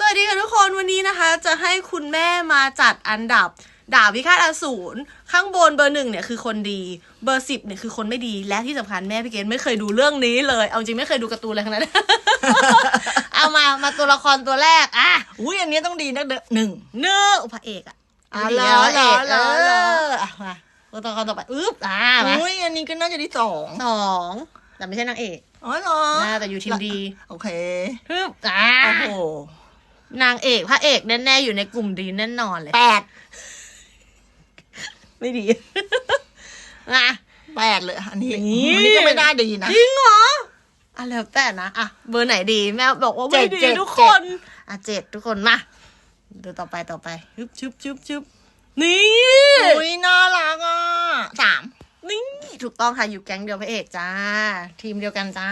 สวัสดีค่ะทุกคนวันนี้นะคะ จะให้คุณแม่มาจัดอันดับดาบพิฆาตอสูรข้างบนเบอร์หนึ่งเนี่ยคือคนดี เบอร์สิบเนี่ยคือคนไม่ดีและที่สำคัญแม่พี่เกณไม่เคยดูเรื่องนี้เลย เอาจริงไม่เคยดูการ์ตูนอะไรทั้งนั้น เอามามาตัวละครตัวแรกอะอุ้ยอันนี้ต้องดีนะเด้อหนึ่งเนื้อพระเอกอะอะดีเหรอพระเอกเหรอเหรอเอออะมาตัวละครต่อไปอึ๊บอะมาอุ้ยอันนี้ก็น่าจะที่สองสองแต่ไม่ใช่นางเอกอ๋อเหรอน่าแต่อยู่ทีมดี โอเคอึ๊บอะโอ้โห นางเอกพระเอกแน่ๆอยู่ในกลุ่มดีแน่นอนเลยแปดไม่ดี นะแปดเลยอันนี้นี่อันนี้ก็ไม่น่าดีนะจริงเหรออะแล้วแต่นะอะเบอร์ไหนดีแม่บอกว่าไม่เจ็ดดีเจ็ดทุกเจ็คดนอะเจ็ดทุกคนมาดูต่อไปต่อไปชึบชึบชึบชึบนี่อุ้ยน่ารักอะสามนี่ถูกต้องค่ะอยู่แก๊งเดียวพระเอกจ้า ทีมเดียวกันจ้า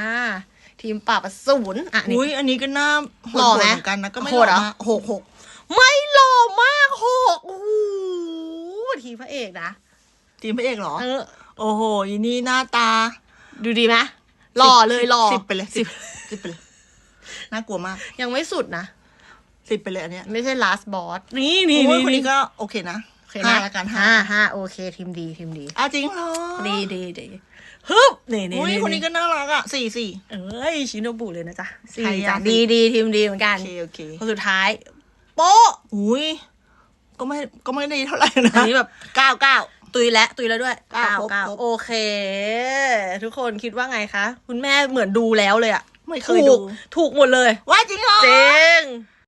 ทีมปราบอสูรอะนี่อุ้ยอันนี้ก็น่าโหหล่อดไหมเหมือนกันนะก็ไม่โหดเหรอมากหกหกไม่หล่อมากหกโอ้โหทีมพระเอกนะทีมพระเอกเหรอเออโอ้โหอีนี่หน้าตา ดูดีไหมหล่อเลยหล่อสิบไปเลยสิบสิบไปเลยน่ากลัวมาก ยังไม่สุดนะสิบไปเลยอันเนี้ยไม่ใช่ last boss นี่นี่โอ้ยนี่คนนี้ก็โอเคนะโอเค ห้านะละกันห้าห้าห้าโอเคทีมดีทีมดีอ้าวจริงเหรอดีดีดีฮึบนี่นี่อุ้ยคนนี้ก็น่ารักอะสี่สี่เอ้ยชิโนบุเลยนะจ๊ะใครสี่อะจ้ะสี่ดีดีทีมดีเหมือนกัโอนเคโอเคคนสุดท้าย โป๊ะอุ้ยก็ไม่ก็ไม่ได้เท่าไหร่นะอันนี้แบบเก้าเก้าตุยแล้วตุยแล้วด้วยเก้าครบเก้าครบโอเค ทุกคนคิดว่าไงคะ คุณแม่เหมือนดูแล้วเลยอะไม่เคยถูดูกถูกหมดเลย ว่าจริงเหรอจริง